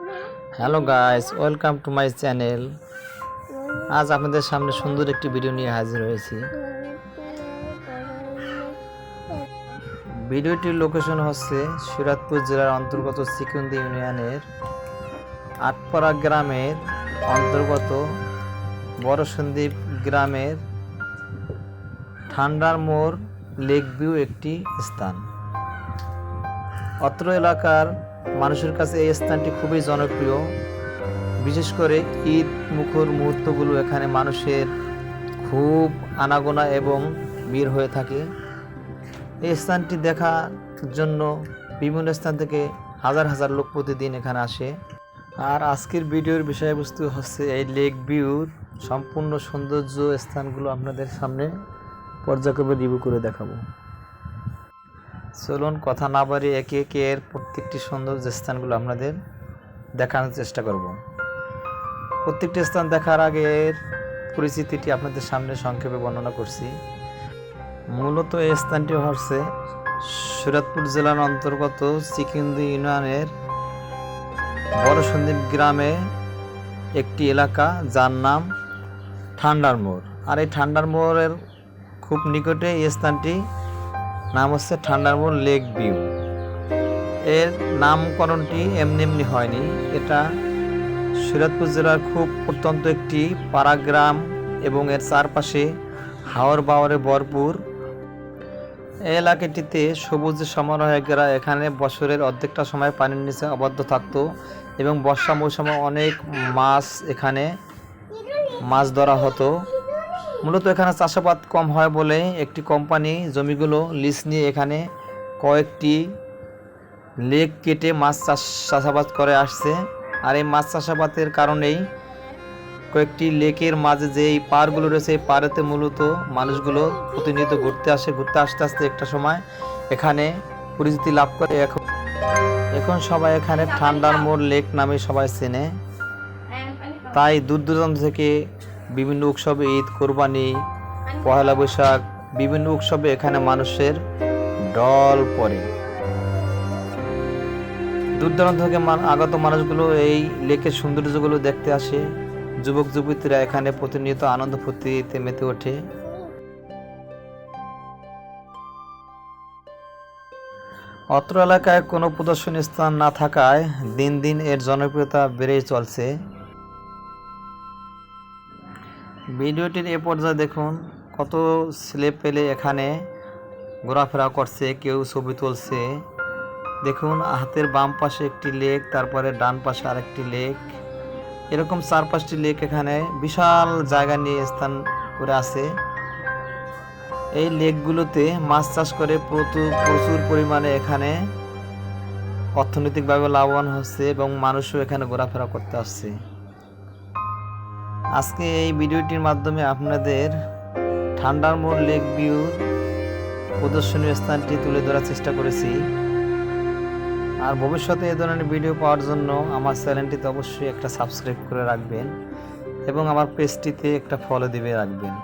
Hello guys welcome to my channel আজ আপনাদের সামনে সুন্দর একটি ভিডিও নিয়ে হাজির হয়েছি। ভিডিওটির লোকেশন হচ্ছে সিরাজপুর জেলার অন্তর্গত সিকুন্দি ইউনিয়নের আটপাড়া গ্রামের অন্তর্গত বড় সন্দীপ গ্রামের ঠান্ডার মোড় লেক ভিউ একটি স্থান। অত্র এলাকার মানুষের কাছে এই স্থানটি খুবই জনপ্রিয়। বিশেষ করে ঈদ মুখর মুহূর্তগুলো এখানে মানুষের খুব আনাগোনা এবং ভিড় হয়ে থাকে। এই স্থানটি দেখার জন্য বিভিন্ন স্থান থেকে হাজার হাজার লোক প্রতিদিন এখানে আসে। আর আজকের ভিডিওর বিষয়বস্তু হচ্ছে এই লেক ভিউর সম্পূর্ণ সৌন্দর্য স্থানগুলো আপনাদের সামনে পর্যায়ক্রমে রিভিউ করে দেখাবো। চলুন কথা না বাড়িয়ে একে একে এর প্রত্যেকটি সৌন্দর্য স্থানগুলো আপনাদের দেখানোর চেষ্টা করব। প্রত্যেকটি স্থান দেখার আগে এর পরিচিতিটি আপনাদের সামনে সংক্ষেপে বর্ণনা করছি। মূলত এই স্থানটি হচ্ছে সুরাতপুর জেলার অন্তর্গত সিকিন্দি ইউনিয়নের বড় সন্দীপ গ্রামে একটি এলাকা যার নাম ঠান্ডার মোড়। আর এই ঠান্ডার মোড়ের খুব নিকটে এই স্থানটি নাম হচ্ছে ঠান্ডারমোড় লেক ভিউ। এর নামকরণটি এমনি এমনি হয়নি। এটা সিরাজপুর জেলার খুব প্রত্যন্ত একটি পাড়াগ্রাম এবং এর চারপাশে হাওর বাওয়ারে ভরপুর। এলাকাটিতে সবুজ সমারোহে ঘেরা এখানে বছরের অর্ধেকটা সময় পানির নিচে আবদ্ধ থাকতো এবং বর্ষা মৌসুমে অনেক মাছ এখানে মাছ ধরা হতো। মূলত এখানে চাষাবাদ কম হয় বলে একটি কোম্পানি জমিগুলো লিজ নিয়ে এখানে কয়েকটি লেক কেটে মাছ চাষ, চাষাবাদ করে আসছে। আর এই মাছ চাষাবাদের কারণেই কয়েকটি লেকের মাঝে যে এই পাড়গুলো রয়েছে, এই পাড়েতে মূলত মানুষগুলো প্রতিনিয়ত ঘুরতে আসে, ঘুরতে আসতে আসতে একটা সময় এখানে পরিচিতি লাভ করে। এখন এখন সবাই এখানে ঠান্ডার মোড় লেক নামে সবাই চেনে। তাই দূর দূরান্ত থেকে বিভিন্ন উৎসবে ঈদ, কোরবানি, পহেলা বৈশাখ, বিভিন্ন উৎসবে এখানে মানুষের ডল পড়ে। দূর দূরান্ত থেকে আগত মানুষগুলো এই লেকের সৌন্দর্যগুলো দেখতে আসে। যুবক, যুবতীরা এখানে প্রতিনিয়ত আনন্দ ফুর্তিতে মেতে ওঠে। অত্র এলাকায় কোনো প্রদর্শনী স্থান না থাকায় দিন দিন এর জনপ্রিয়তা বেড়েই চলছে। ভিডিওটির এ পর্যায়ে দেখুন কত ছেলে পেলে এখানে ঘোরাফেরা করছে, কেউ ছবি তুলছে। দেখুন, হাতের বাম পাশে একটি লেক, তারপরে ডান পাশে আরেকটি লেক। এরকম চার পাঁচটি লেক এখানে বিশাল জায়গা নিয়ে স্থান করে আছে। এই লেকগুলোতে মাছ চাষ করে প্রচুর প্রচুর পরিমাণে এখানে অর্থনৈতিকভাবে লাভবান হচ্ছে এবং মানুষও এখানে ঘোরাফেরা করতে আসছে। আজকে এই ভিডিওটির মাধ্যমে আপনাদের ঠান্ডার মোড় লেক ভিউর প্রদর্শনীয় স্থানটি তুলে ধরার চেষ্টা করেছি। আর ভবিষ্যতে এ ধরনের ভিডিও পাওয়ার জন্য আমার চ্যানেলটিতে অবশ্যই একটা সাবস্ক্রাইব করে রাখবেন এবং আমার পেজটিতে একটা ফলো দিবে রাখবেন।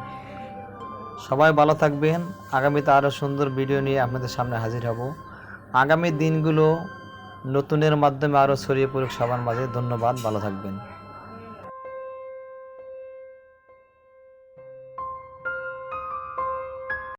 সবাই ভালো থাকবেন। আগামীতে আরও সুন্দর ভিডিও নিয়ে আপনাদের সামনে হাজির হব। আগামী দিনগুলো নতুনের মাধ্যমে আরও ছড়িয়ে পড়ুক সবার মাঝে। ধন্যবাদ। ভালো থাকবেন।